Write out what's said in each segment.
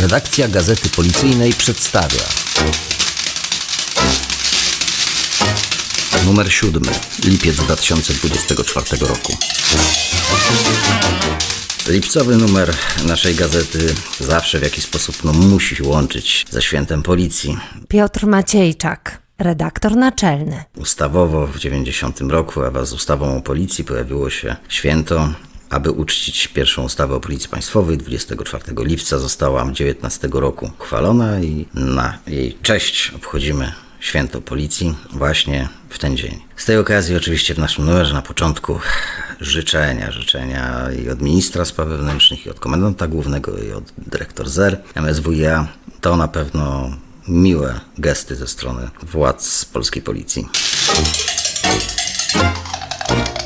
Redakcja Gazety Policyjnej przedstawia Numer 7, lipiec 2024 roku. Lipcowy numer naszej gazety zawsze w jakiś sposób no, musi się łączyć ze świętem policji. Piotr Maciejczak, redaktor naczelny. Ustawowo w 90 roku, a wraz z ustawą o policji pojawiło się święto, aby uczcić pierwszą ustawę o Policji Państwowej 24 lipca została 19 roku uchwalona i na jej cześć obchodzimy święto policji właśnie w ten dzień. Z tej okazji oczywiście w naszym numerze na początku życzenia, życzenia i od ministra spraw wewnętrznych, i od komendanta głównego, i od dyrektor ZER MSWiA. To na pewno miłe gesty ze strony władz polskiej policji.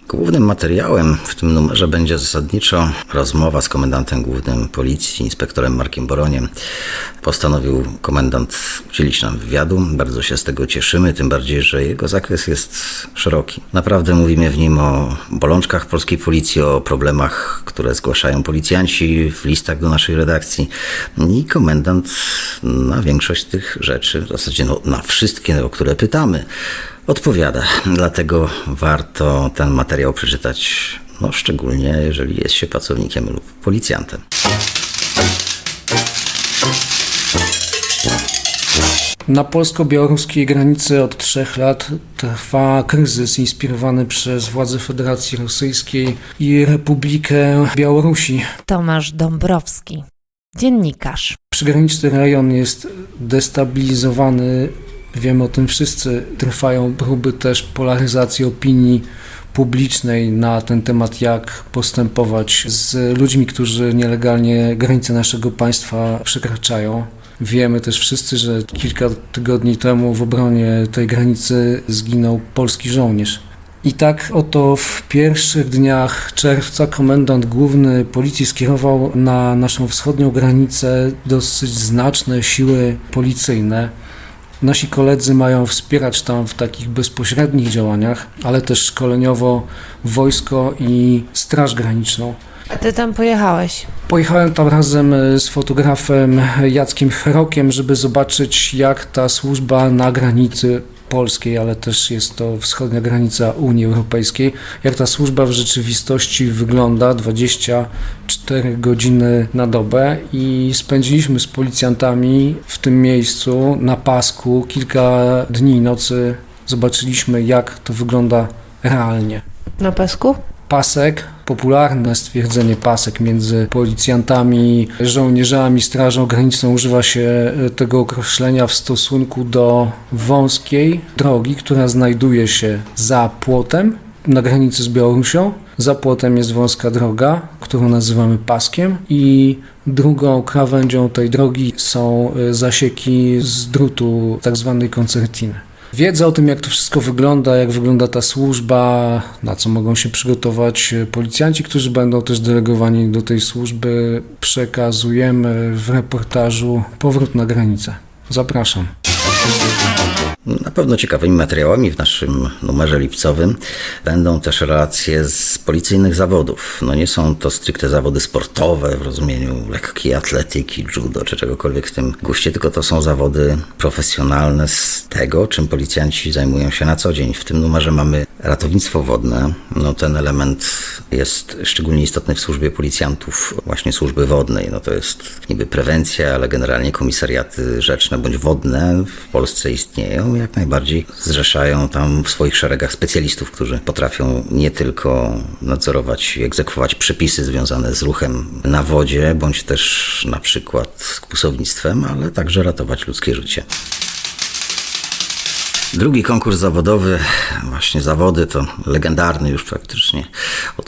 Głównym materiałem w tym numerze będzie zasadniczo rozmowa z komendantem głównym policji, inspektorem Markiem Boroniem. Postanowił komendant udzielić nam wywiadu. Bardzo się z tego cieszymy, tym bardziej, że jego zakres jest szeroki. Naprawdę mówimy w nim o bolączkach polskiej policji, o problemach, które zgłaszają policjanci w listach do naszej redakcji. I komendant na większość tych rzeczy, w zasadzie no, na wszystkie, o które pytamy, odpowiada. Dlatego warto ten materiał przeczytać, no szczególnie jeżeli jest się pracownikiem lub policjantem. Na polsko-białoruskiej granicy od trzech lat trwa kryzys inspirowany przez władze Federacji Rosyjskiej i Republikę Białorusi. Tomasz Dąbrowski, dziennikarz. Przygraniczny rejon jest destabilizowany, wiemy o tym wszyscy. Trwają próby też polaryzacji opinii publicznej na ten temat, jak postępować z ludźmi, którzy nielegalnie granice naszego państwa przekraczają. Wiemy też wszyscy, że kilka tygodni temu w obronie tej granicy zginął polski żołnierz. I tak oto w pierwszych dniach czerwca komendant główny policji skierował na naszą wschodnią granicę dosyć znaczne siły policyjne. Nasi koledzy mają wspierać tam w takich bezpośrednich działaniach, ale też szkoleniowo wojsko i Straż Graniczną. A ty tam pojechałeś? Pojechałem tam razem e, z fotografem Jackiem Herokiem, żeby zobaczyć, jak ta służba na granicy polskiej, ale też jest to wschodnia granica Unii Europejskiej, jak ta służba w rzeczywistości wygląda 24 godziny na dobę i spędziliśmy z policjantami w tym miejscu na pasku kilka dni i nocy. Zobaczyliśmy, jak to wygląda realnie Na pesku? Pasek, popularne stwierdzenie pasek między policjantami, żołnierzami, strażą graniczną używa się e, tego określenia w stosunku do wąskiej drogi, która znajduje się za płotem na granicy z Białorusią. Za płotem jest wąska droga, którą nazywamy paskiem i drugą krawędzią tej drogi są e, zasieki z drutu tak zwanej koncertiny. Wiedza o tym, jak to wszystko wygląda, jak wygląda ta służba, na co mogą się przygotować policjanci, którzy będą też delegowani do tej służby, przekazujemy w reportażu Powrót na granicę. Zapraszam. Na pewno ciekawymi materiałami w naszym numerze lipcowym będą też relacje z policyjnych zawodów. No nie są to stricte zawody sportowe w rozumieniu lekkiej atletyki, judo czy czegokolwiek w tym guście, tylko to są zawody profesjonalne z tego, czym policjanci zajmują się na co dzień. W tym numerze mamy ratownictwo wodne. No ten element jest szczególnie istotny w służbie policjantów właśnie służby wodnej. No to jest niby prewencja, ale generalnie komisariaty rzeczne bądź wodne w Polsce istnieją jak najbardziej zrzeszają tam w swoich szeregach specjalistów, którzy potrafią nie tylko nadzorować i egzekwować przepisy związane z ruchem na wodzie, bądź też na przykład z kłusownictwem, ale także ratować ludzkie życie. Drugi konkurs zawodowy, właśnie zawody, to legendarny już praktycznie,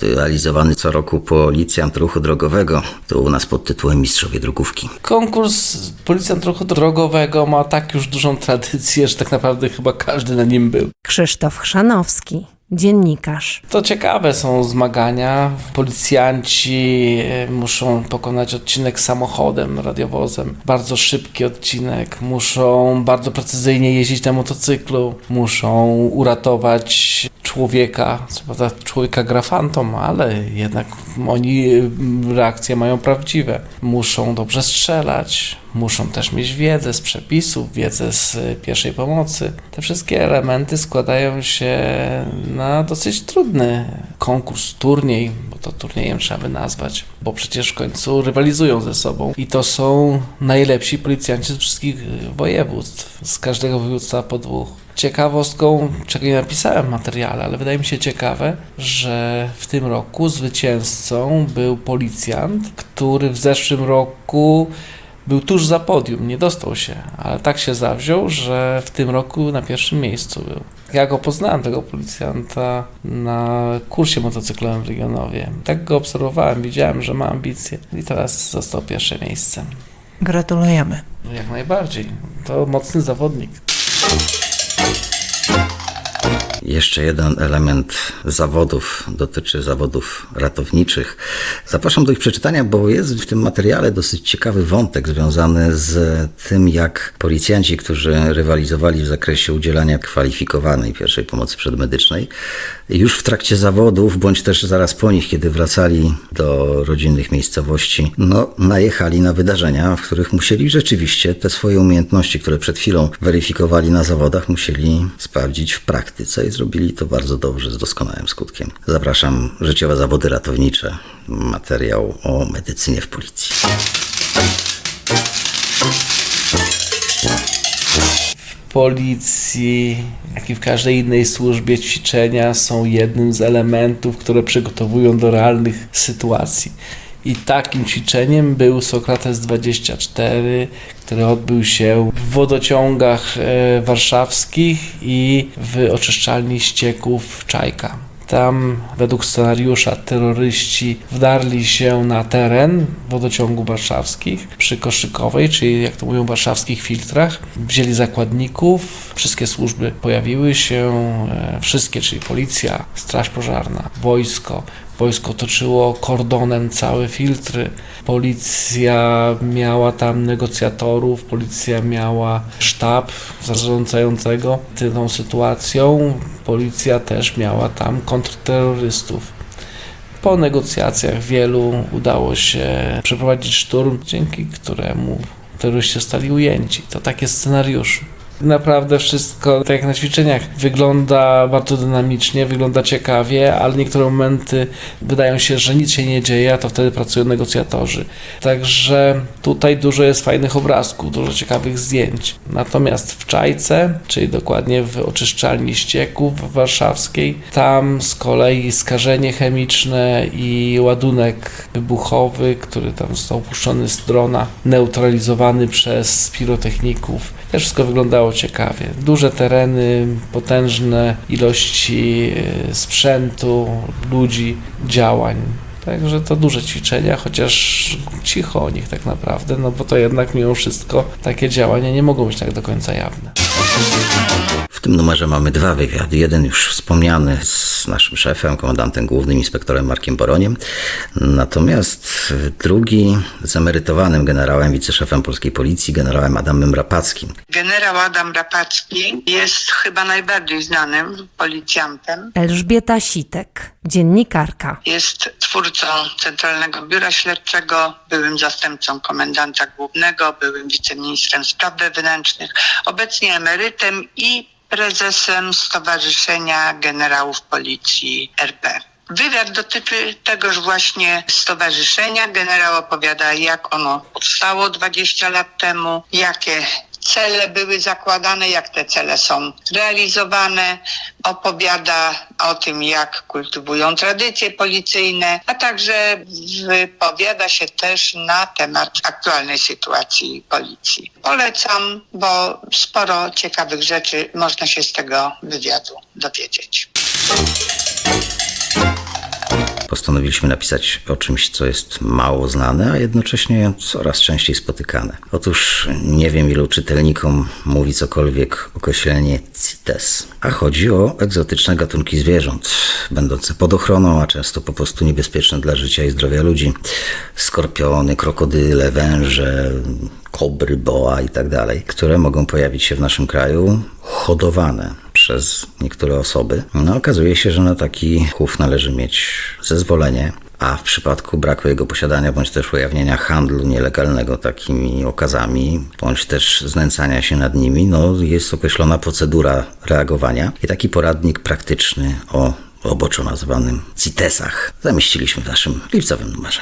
realizowany co roku policjant ruchu drogowego, to u nas pod tytułem Mistrzowie Drogówki. Konkurs Policjant Ruchu Drogowego ma tak już dużą tradycję, że tak naprawdę chyba każdy na nim był. Krzysztof Chrzanowski, dziennikarz. To ciekawe są zmagania. Policjanci e, muszą pokonać odcinek samochodem, radiowozem. Bardzo szybki odcinek. Muszą bardzo precyzyjnie jeździć na motocyklu. Muszą uratować człowieka. Co prawda człowieka gra fantom, ale jednak oni e, reakcje mają prawdziwe. Muszą dobrze strzelać. Muszą też mieć wiedzę z przepisów, wiedzę z e, pierwszej pomocy. Te wszystkie elementy składają się na dosyć trudny konkurs, turniej, bo to turniejem trzeba by nazwać, bo przecież w końcu rywalizują ze sobą i to są najlepsi policjanci z wszystkich e, województw, z każdego województwa po dwóch. Ciekawostką, czego nie napisałem w materiale, ale wydaje mi się ciekawe, że w tym roku zwycięzcą był policjant, który w zeszłym roku był tuż za podium, nie dostał się, ale tak się zawziął, że w tym roku na pierwszym miejscu był. Ja go poznałem, tego policjanta, na kursie motocyklowym w Legionowie. Tak go obserwowałem, widziałem, że ma ambicje i teraz został pierwsze miejsce. Gratulujemy. Jak najbardziej. To mocny zawodnik. Jeszcze jeden element zawodów dotyczy zawodów ratowniczych. Zapraszam do ich przeczytania, bo jest w tym materiale dosyć ciekawy wątek związany z tym, jak policjanci, którzy rywalizowali w zakresie udzielania kwalifikowanej pierwszej pomocy przedmedycznej, już w trakcie zawodów, bądź też zaraz po nich, kiedy wracali do rodzinnych miejscowości, no, najechali na wydarzenia, w których musieli rzeczywiście te swoje umiejętności, które przed chwilą weryfikowali na zawodach, musieli sprawdzić w praktyce i zrobili to bardzo dobrze, z doskonałym skutkiem. Zapraszam, życiowe zawody ratownicze, materiał o medycynie w policji. W policji, jak i w każdej innej służbie, ćwiczenia są jednym z elementów, które przygotowują do realnych sytuacji. I takim ćwiczeniem był Sokrates 24, który odbył się w wodociągach e, warszawskich i w oczyszczalni ścieków Czajka. Tam według scenariusza terroryści wdarli się na teren wodociągu warszawskich przy Koszykowej, czyli jak to mówią warszawskich filtrach. Wzięli zakładników, wszystkie służby pojawiły się, e, wszystkie, czyli policja, straż pożarna, wojsko. Wojsko toczyło kordonem całe filtry. Policja miała tam negocjatorów, policja miała sztab zarządzającego tą sytuacją. Policja też miała tam kontrterrorystów. Po negocjacjach wielu udało się przeprowadzić szturm, dzięki któremu terroryści zostali ujęci. To takie scenariusz. Naprawdę wszystko, tak jak na ćwiczeniach, wygląda bardzo dynamicznie, wygląda ciekawie, ale niektóre momenty wydają się, że nic się nie dzieje, a to wtedy pracują negocjatorzy. Także tutaj dużo jest fajnych obrazków, dużo ciekawych zdjęć. Natomiast w Czajce, czyli dokładnie w oczyszczalni ścieków warszawskiej, tam z kolei skażenie chemiczne i ładunek wybuchowy, który tam został puszczony z drona, neutralizowany przez pirotechników. Też wszystko wyglądało ciekawie. Duże tereny, potężne ilości e, sprzętu, ludzi, działań. Także to duże ćwiczenia, chociaż cicho o nich tak naprawdę, no bo to jednak mimo wszystko takie działania nie mogą być tak do końca jawne. W tym numerze mamy dwa wywiady. Jeden już wspomniany z naszym szefem, komendantem głównym, inspektorem Markiem Boroniem. Natomiast drugi z emerytowanym generałem, wiceszefem polskiej policji, generałem Adamem Rapackim. Generał Adam Rapacki jest chyba najbardziej znanym policjantem. Elżbieta Sitek, dziennikarka. Jest twórcą Centralnego Biura Śledczego, byłym zastępcą komendanta głównego, byłym wiceministrem spraw wewnętrznych, obecnie emerytem i prezesem Stowarzyszenia Generałów Policji RP. Wywiad dotyczy tegoż właśnie stowarzyszenia. Generał opowiada, jak ono powstało 20 lat temu, jakie cele były zakładane, jak te cele są realizowane. Opowiada o tym, jak kultywują tradycje policyjne, a także wypowiada się też na temat aktualnej sytuacji policji. Polecam, bo sporo ciekawych rzeczy można się z tego wywiadu dowiedzieć. Postanowiliśmy napisać o czymś, co jest mało znane, a jednocześnie coraz częściej spotykane. Otóż nie wiem, ilu czytelnikom mówi cokolwiek określenie CITES, a chodzi o egzotyczne gatunki zwierząt, będące pod ochroną, a często po prostu niebezpieczne dla życia i zdrowia ludzi. Skorpiony, krokodyle, węże, kobry, boa i tak dalej, które mogą pojawić się w naszym kraju hodowane przez niektóre osoby. No, okazuje się, że na taki chów należy mieć zezwolenie, a w przypadku braku jego posiadania bądź też ujawnienia handlu nielegalnego takimi okazami, bądź też znęcania się nad nimi, no, jest określona procedura reagowania i taki poradnik praktyczny o roboczo nazywanym CITES-ach zamieściliśmy w naszym lipcowym numerze.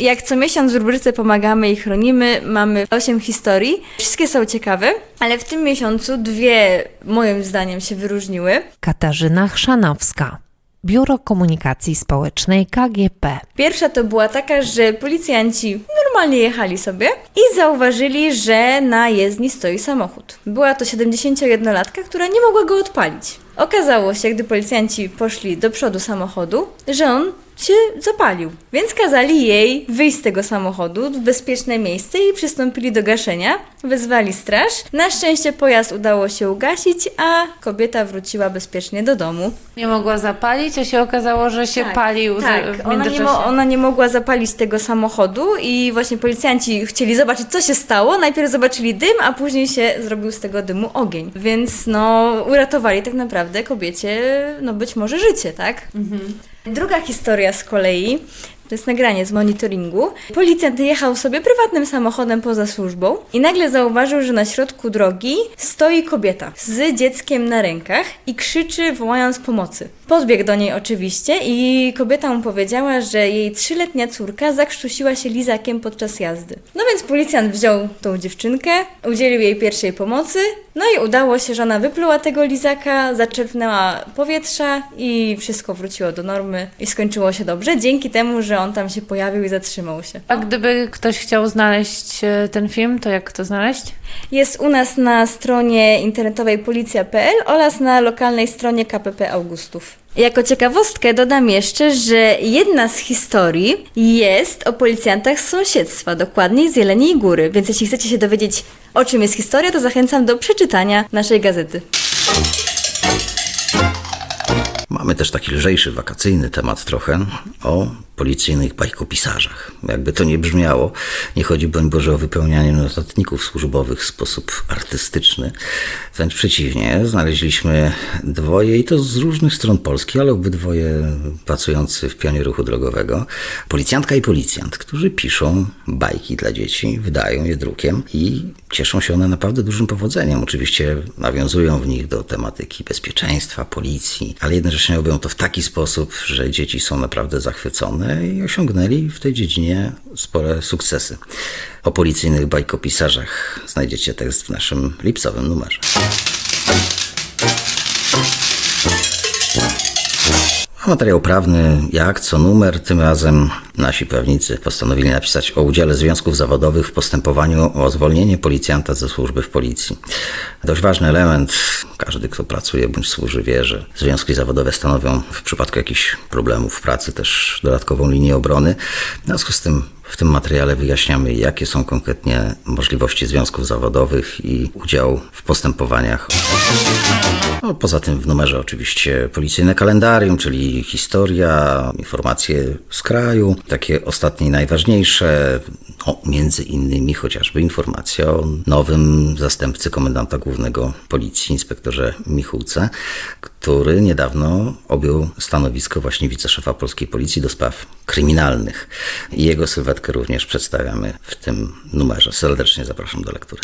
Jak co miesiąc w rubryce Pomagamy i chronimy mamy 8 historii. Wszystkie są ciekawe, ale w tym miesiącu dwie moim zdaniem się wyróżniły. Katarzyna Chrzanowska. Biuro Komunikacji Społecznej KGP. Pierwsza to była taka, że policjanci normalnie jechali sobie i zauważyli, że na jezdni stoi samochód. Była to 71-latka, która nie mogła go odpalić. Okazało się, gdy policjanci poszli do przodu samochodu, że on się zapalił. Więc kazali jej wyjść z tego samochodu w bezpieczne miejsce i przystąpili do gaszenia. Wezwali straż. Na szczęście pojazd udało się ugasić, a kobieta wróciła bezpiecznie do domu. Nie mogła zapalić, a się okazało, że się palił Tak, w ona nie, międzyczasie. mo- ona nie mogła zapalić tego samochodu i właśnie policjanci chcieli zobaczyć, co się stało. Najpierw zobaczyli dym, a później się zrobił z tego dymu ogień. Więc no, uratowali tak naprawdę kobiecie, no być może życie, tak? Druga historia z kolei. To jest nagranie z monitoringu. Policjant jechał sobie prywatnym samochodem poza służbą i nagle zauważył, że na środku drogi stoi kobieta z dzieckiem na rękach i krzyczy, wołając pomocy. Podbiegł do niej oczywiście i kobieta mu powiedziała, że jej trzyletnia córka zakrztusiła się lizakiem podczas jazdy. No więc policjant wziął tą dziewczynkę, udzielił jej pierwszej pomocy, no i udało się, że ona wypluła tego lizaka, zaczerpnęła powietrza i wszystko wróciło do normy i skończyło się dobrze, dzięki temu, że on tam się pojawił i zatrzymał się. A gdyby ktoś chciał znaleźć e, ten film, to jak to znaleźć? Jest u nas na stronie internetowej policja.pl oraz na lokalnej stronie KPP Augustów. Jako ciekawostkę dodam jeszcze, że jedna z historii jest o policjantach z sąsiedztwa, dokładniej z Jeleniej Góry, więc jeśli chcecie się dowiedzieć o czym jest historia, to zachęcam do przeczytania naszej gazety. Mamy też taki lżejszy, wakacyjny temat trochę o policyjnych bajkopisarzach. Jakby to nie brzmiało, nie chodzi, broń Boże, o wypełnianie notatników służbowych w sposób artystyczny. Wręcz przeciwnie, znaleźliśmy dwoje i to z różnych stron Polski, ale obydwoje pracujący w pionie ruchu drogowego. Policjantka i policjant, którzy piszą bajki dla dzieci, wydają je drukiem i cieszą się one naprawdę dużym powodzeniem. Oczywiście nawiązują w nich do tematyki bezpieczeństwa, policji, ale jednocześnie robią to w taki sposób, że dzieci są naprawdę zachwycone i osiągnęli w tej dziedzinie spore sukcesy. O policyjnych bajkopisarzach znajdziecie tekst w naszym lipcowym numerze. Materiał prawny, jak co numer, tym razem nasi prawnicy postanowili napisać o udziale związków zawodowych w postępowaniu o zwolnienie policjanta ze służby w policji. Dość ważny element, każdy kto pracuje bądź służy wie, że związki zawodowe stanowią w przypadku jakichś problemów w pracy też dodatkową linię obrony. W związku z tym w tym materiale wyjaśniamy, jakie są konkretnie możliwości związków zawodowych i udział w postępowaniach. No, poza tym w numerze oczywiście policyjne kalendarium, czyli historia, informacje z kraju, takie ostatnie najważniejsze, no, między innymi chociażby informacja o nowym zastępcy komendanta głównego policji, inspektorze Michółce, który niedawno objął stanowisko właśnie wiceszefa polskiej policji do spraw kryminalnych. Jego sylwetkę również przedstawiamy w tym numerze. Serdecznie zapraszam do lektury.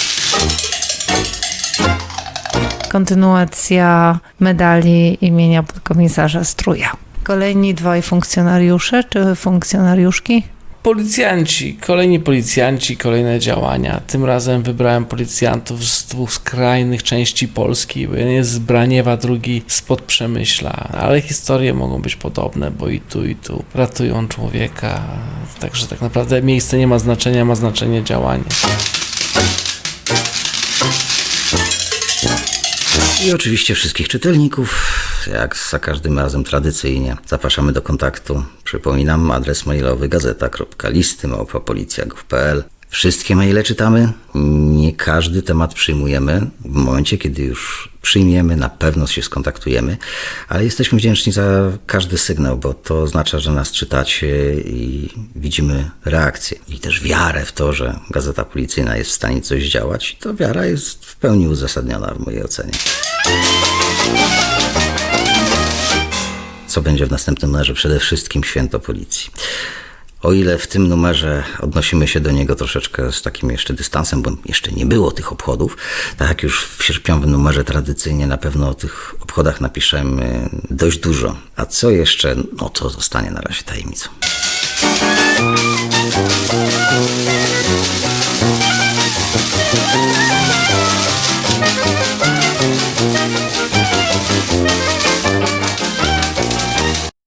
Kontynuacja medali imienia podkomisarza Struja. Kolejni dwaj funkcjonariusze czy funkcjonariuszki? Policjanci, kolejni policjanci, kolejne działania. Tym razem wybrałem policjantów z dwóch skrajnych części Polski. Jeden jest z Braniewa, drugi spod Przemyśla, ale historie mogą być podobne, bo i tu, i tu ratują człowieka. Także tak naprawdę miejsce nie ma znaczenia, ma znaczenie działanie. I oczywiście wszystkich czytelników, jak za każdym razem tradycyjnie, zapraszamy do kontaktu. Przypominam adres mailowy gazeta.listy.policja.gov.pl Wszystkie maile czytamy, nie każdy temat przyjmujemy. W momencie, kiedy już przyjmiemy, na pewno się skontaktujemy, ale jesteśmy wdzięczni za każdy sygnał, bo to oznacza, że nas czytacie i widzimy reakcję i też wiarę w to, że Gazeta Policyjna jest w stanie coś działać. To wiara jest w pełni uzasadniona w mojej ocenie. Co będzie w następnym numerze? Przede wszystkim święto policji. O ile w tym numerze odnosimy się do niego troszeczkę z takim jeszcze dystansem, bo jeszcze nie było tych obchodów, tak jak już w sierpniowym numerze tradycyjnie na pewno o tych obchodach napiszemy dość dużo. A co jeszcze? No to zostanie na razie tajemnicą.